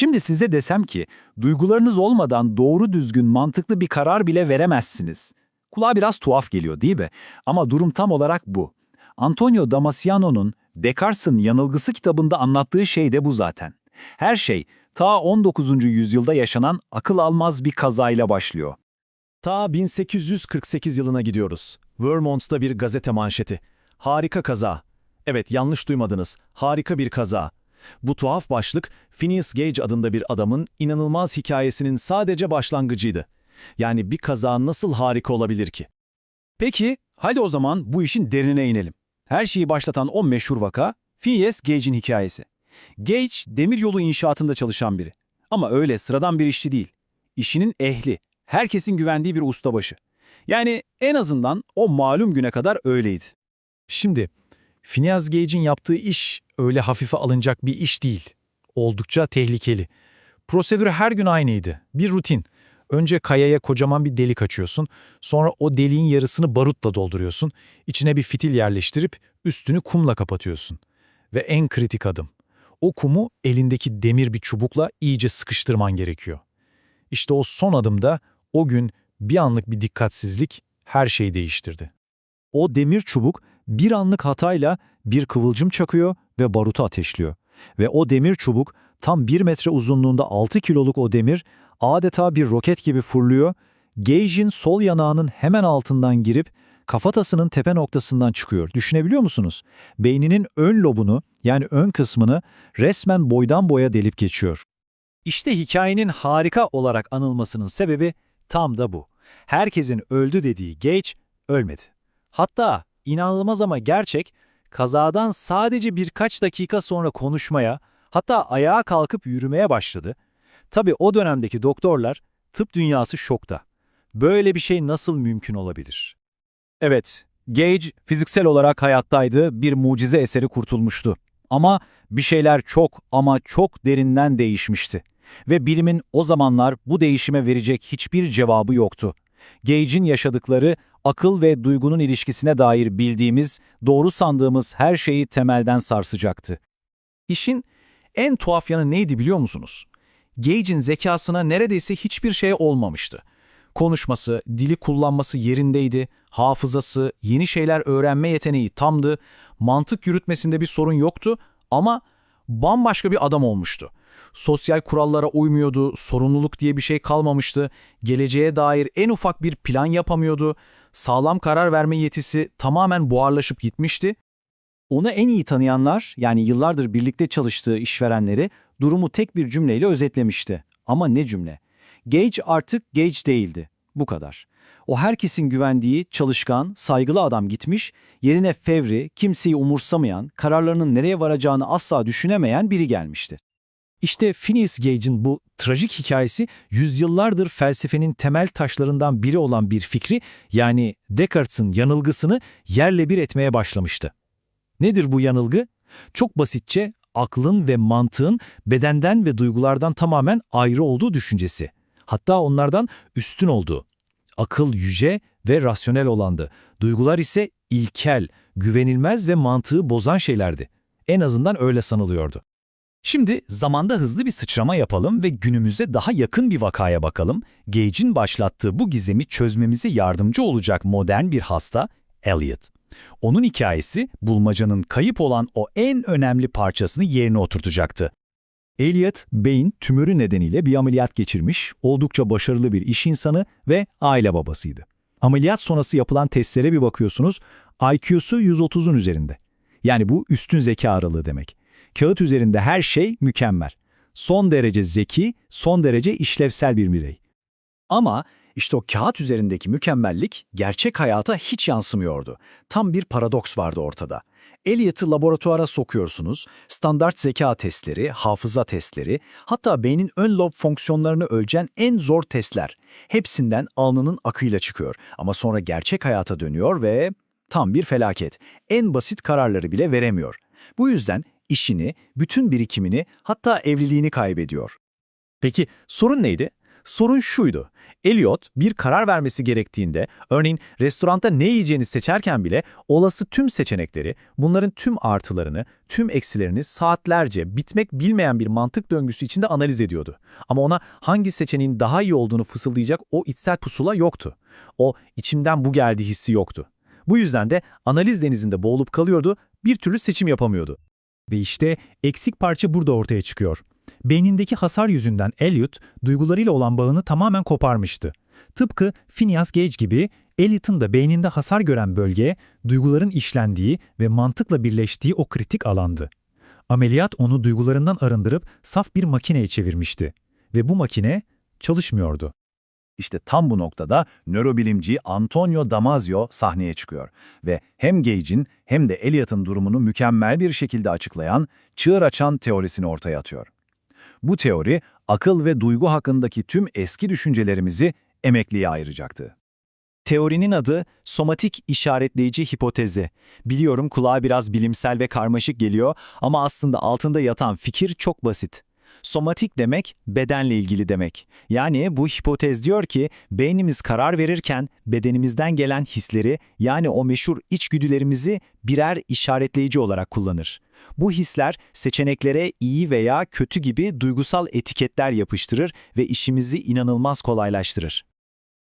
Şimdi size desem ki duygularınız olmadan doğru düzgün mantıklı bir karar bile veremezsiniz. Kulağa biraz tuhaf geliyor değil mi? Ama durum tam olarak bu. Antonio Damasceno'nun Descartes'in Yanılgısı kitabında anlattığı şey de bu zaten. Her şey ta 19. yüzyılda yaşanan akıl almaz bir kazayla başlıyor. Ta 1848 yılına gidiyoruz. Vermont'ta bir gazete manşeti. Harika kaza. Evet yanlış duymadınız. Harika bir kaza. Bu tuhaf başlık Phineas Gage adında bir adamın inanılmaz hikayesinin sadece başlangıcıydı. Yani bir kaza nasıl harika olabilir ki? Peki, hadi o zaman bu işin derinine inelim. Her şeyi başlatan o meşhur vaka, Phineas Gage'in hikayesi. Gage, demiryolu inşaatında çalışan biri. Ama öyle sıradan bir işçi değil. İşinin ehli, herkesin güvendiği bir ustabaşı. Yani en azından o malum güne kadar öyleydi. Şimdi, Phineas Gage'in yaptığı iş öyle hafife alınacak bir iş değil. Oldukça tehlikeli. Prosedür her gün aynıydı. Bir rutin. Önce kayaya kocaman bir delik açıyorsun, sonra o deliğin yarısını barutla dolduruyorsun, içine bir fitil yerleştirip üstünü kumla kapatıyorsun. Ve en kritik adım. O kumu elindeki demir bir çubukla iyice sıkıştırman gerekiyor. İşte o son adımda o gün bir anlık bir dikkatsizlik her şeyi değiştirdi. O demir çubuk bir anlık hatayla bir kıvılcım çakıyor ve barutu ateşliyor. Ve o demir çubuk tam bir metre uzunluğunda 6 kiloluk o demir adeta bir roket gibi fırlıyor, Gage'in sol yanağının hemen altından girip kafatasının tepe noktasından çıkıyor. Düşünebiliyor musunuz? Beyninin ön lobunu yani ön kısmını resmen boydan boya delip geçiyor. İşte hikayenin harika olarak anılmasının sebebi tam da bu. Herkesin öldü dediği Gage ölmedi. Hatta inanılmaz ama gerçek, kazadan sadece birkaç dakika sonra konuşmaya, hatta ayağa kalkıp yürümeye başladı. Tabii o dönemdeki doktorlar, tıp dünyası şokta. Böyle bir şey nasıl mümkün olabilir? Evet, Gage fiziksel olarak hayattaydı, bir mucize eseri kurtulmuştu. Ama bir şeyler çok ama çok derinden değişmişti. Ve bilimin o zamanlar bu değişime verecek hiçbir cevabı yoktu. Gage'in yaşadıkları akıl ve duygunun ilişkisine dair bildiğimiz, doğru sandığımız her şeyi temelden sarsacaktı. İşin en tuhaf yanı neydi biliyor musunuz? Gage'in zekasına neredeyse hiçbir şey olmamıştı. Konuşması, dili kullanması yerindeydi, hafızası, yeni şeyler öğrenme yeteneği tamdı, mantık yürütmesinde bir sorun yoktu ama bambaşka bir adam olmuştu. Sosyal kurallara uymuyordu, sorumluluk diye bir şey kalmamıştı, geleceğe dair en ufak bir plan yapamıyordu, sağlam karar verme yetisi tamamen buharlaşıp gitmişti. Onu en iyi tanıyanlar, yani yıllardır birlikte çalıştığı işverenleri durumu tek bir cümleyle özetlemişti. Ama ne cümle? Gage artık Gage değildi. Bu kadar. O herkesin güvendiği, çalışkan, saygılı adam gitmiş, yerine fevri, kimseyi umursamayan, kararlarının nereye varacağını asla düşünemeyen biri gelmişti. İşte Phineas Gage'in bu trajik hikayesi yüzyıllardır felsefenin temel taşlarından biri olan bir fikri yani Descartes'in yanılgısını yerle bir etmeye başlamıştı. Nedir bu yanılgı? Çok basitçe aklın ve mantığın bedenden ve duygulardan tamamen ayrı olduğu düşüncesi. Hatta onlardan üstün olduğu. Akıl yüce ve rasyonel olandı. Duygular ise ilkel, güvenilmez ve mantığı bozan şeylerdi. En azından öyle sanılıyordu. Şimdi zamanda hızlı bir sıçrama yapalım ve günümüze daha yakın bir vakaya bakalım. Gage'in başlattığı bu gizemi çözmemize yardımcı olacak modern bir hasta, Elliot. Onun hikayesi bulmacanın kayıp olan o en önemli parçasını yerine oturtacaktı. Elliot, beyin tümörü nedeniyle bir ameliyat geçirmiş, oldukça başarılı bir iş insanı ve aile babasıydı. Ameliyat sonrası yapılan testlere bir bakıyorsunuz, IQ'su 130'un üzerinde. Yani bu üstün zeka aralığı demek. Kağıt üzerinde her şey mükemmel. Son derece zeki, son derece işlevsel bir birey. Ama işte o kağıt üzerindeki mükemmellik gerçek hayata hiç yansımıyordu. Tam bir paradoks vardı ortada. Elliot'ı laboratuvara sokuyorsunuz, standart zeka testleri, hafıza testleri, hatta beynin ön lob fonksiyonlarını ölçen en zor testler. Hepsinden alnının akıyla çıkıyor ama sonra gerçek hayata dönüyor ve tam bir felaket. En basit kararları bile veremiyor. Bu yüzden işini, bütün birikimini, hatta evliliğini kaybediyor. Peki sorun neydi? Sorun şuydu. Elliot bir karar vermesi gerektiğinde, örneğin restoranda ne yiyeceğini seçerken bile olası tüm seçenekleri, bunların tüm artılarını, tüm eksilerini saatlerce bitmek bilmeyen bir mantık döngüsü içinde analiz ediyordu. Ama ona hangi seçeneğin daha iyi olduğunu fısıldayacak o içsel pusula yoktu. O içimden bu geldi hissi yoktu. Bu yüzden de analiz denizinde boğulup kalıyordu, bir türlü seçim yapamıyordu. Ve işte eksik parça burada ortaya çıkıyor. Beynindeki hasar yüzünden Elliot, duygularıyla olan bağını tamamen koparmıştı. Tıpkı Phineas Gage gibi, Elliot'ın da beyninde hasar gören bölge, duyguların işlendiği ve mantıkla birleştiği o kritik alandı. Ameliyat onu duygularından arındırıp saf bir makineye çevirmişti. Ve bu makine çalışmıyordu. İşte tam bu noktada nörobilimci Antonio Damasio sahneye çıkıyor ve hem Gage'in hem de Eliot'ın durumunu mükemmel bir şekilde açıklayan, çığır açan teorisini ortaya atıyor. Bu teori, akıl ve duygu hakkındaki tüm eski düşüncelerimizi emekliye ayıracaktı. Teorinin adı somatik işaretleyici hipotezi. Biliyorum kulağa biraz bilimsel ve karmaşık geliyor ama aslında altında yatan fikir çok basit. Somatik demek bedenle ilgili demek. Yani bu hipotez diyor ki beynimiz karar verirken bedenimizden gelen hisleri yani o meşhur içgüdülerimizi birer işaretleyici olarak kullanır. Bu hisler seçeneklere iyi veya kötü gibi duygusal etiketler yapıştırır ve işimizi inanılmaz kolaylaştırır.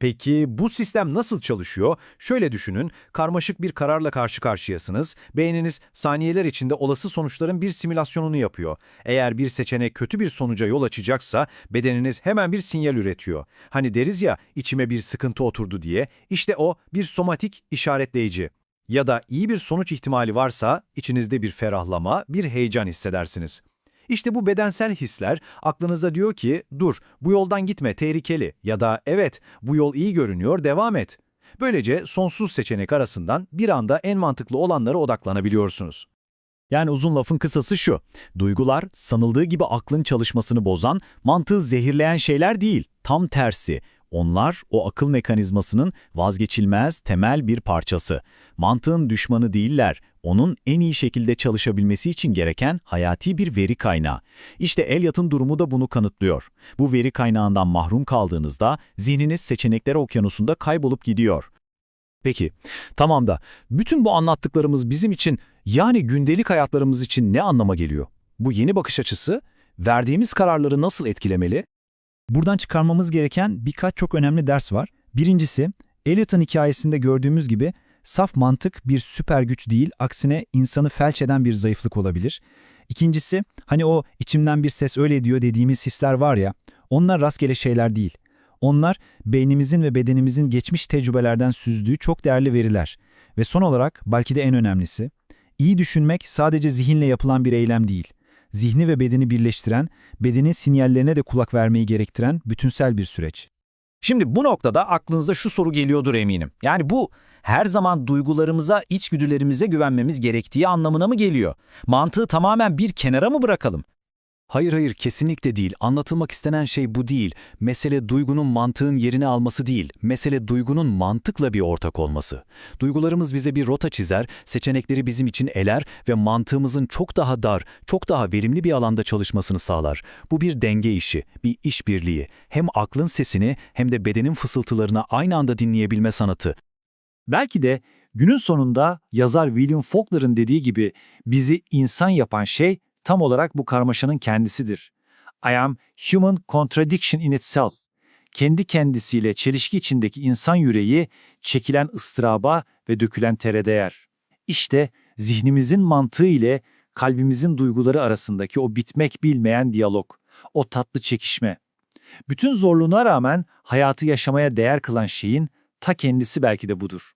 Peki bu sistem nasıl çalışıyor? Şöyle düşünün, karmaşık bir kararla karşı karşıyasınız. Beyniniz saniyeler içinde olası sonuçların bir simülasyonunu yapıyor. Eğer bir seçenek kötü bir sonuca yol açacaksa bedeniniz hemen bir sinyal üretiyor. Hani deriz ya içime bir sıkıntı oturdu diye. İşte o bir somatik işaretleyici. Ya da iyi bir sonuç ihtimali varsa içinizde bir ferahlama, bir heyecan hissedersiniz. İşte bu bedensel hisler aklınızda diyor ki dur bu yoldan gitme tehlikeli ya da evet bu yol iyi görünüyor devam et. Böylece sonsuz seçenek arasından bir anda en mantıklı olanlara odaklanabiliyorsunuz. Yani uzun lafın kısası şu, duygular sanıldığı gibi aklın çalışmasını bozan, mantığı zehirleyen şeyler değil, tam tersi. Onlar o akıl mekanizmasının vazgeçilmez temel bir parçası. Mantığın düşmanı değiller, onun en iyi şekilde çalışabilmesi için gereken hayati bir veri kaynağı. İşte Eliot'un durumu da bunu kanıtlıyor. Bu veri kaynağından mahrum kaldığınızda zihniniz seçenekler okyanusunda kaybolup gidiyor. Peki, tamam da bütün bu anlattıklarımız bizim için yani gündelik hayatlarımız için ne anlama geliyor? Bu yeni bakış açısı verdiğimiz kararları nasıl etkilemeli? Buradan çıkarmamız gereken birkaç çok önemli ders var. Birincisi, Eliot'un hikayesinde gördüğümüz gibi saf mantık bir süper güç değil, aksine insanı felç eden bir zayıflık olabilir. İkincisi, hani o içimden bir ses öyle diyor dediğimiz hisler var ya, onlar rastgele şeyler değil. Onlar beynimizin ve bedenimizin geçmiş tecrübelerden süzdüğü çok değerli veriler. Ve son olarak belki de en önemlisi, iyi düşünmek sadece zihinle yapılan bir eylem değil. Zihni ve bedeni birleştiren, bedenin sinyallerine de kulak vermeyi gerektiren bütünsel bir süreç. Şimdi bu noktada aklınıza şu soru geliyordur eminim. Yani bu her zaman duygularımıza, içgüdülerimize güvenmemiz gerektiği anlamına mı geliyor? Mantığı tamamen bir kenara mı bırakalım? Hayır hayır kesinlikle değil. Anlatılmak istenen şey bu değil. Mesele duygunun mantığın yerini alması değil. Mesele duygunun mantıkla bir ortak olması. Duygularımız bize bir rota çizer, seçenekleri bizim için eler ve mantığımızın çok daha dar, çok daha verimli bir alanda çalışmasını sağlar. Bu bir denge işi, bir işbirliği. Hem aklın sesini hem de bedenin fısıltılarını aynı anda dinleyebilme sanatı. Belki de günün sonunda yazar William Faulkner'ın dediği gibi bizi insan yapan şey tam olarak bu karmaşanın kendisidir. I am human contradiction in itself. Kendi kendisiyle çelişki içindeki insan yüreği çekilen ıstıraba ve dökülen tere değer. İşte zihnimizin mantığı ile kalbimizin duyguları arasındaki o bitmek bilmeyen diyalog, o tatlı çekişme. Bütün zorluğuna rağmen hayatı yaşamaya değer kılan şeyin ta kendisi belki de budur.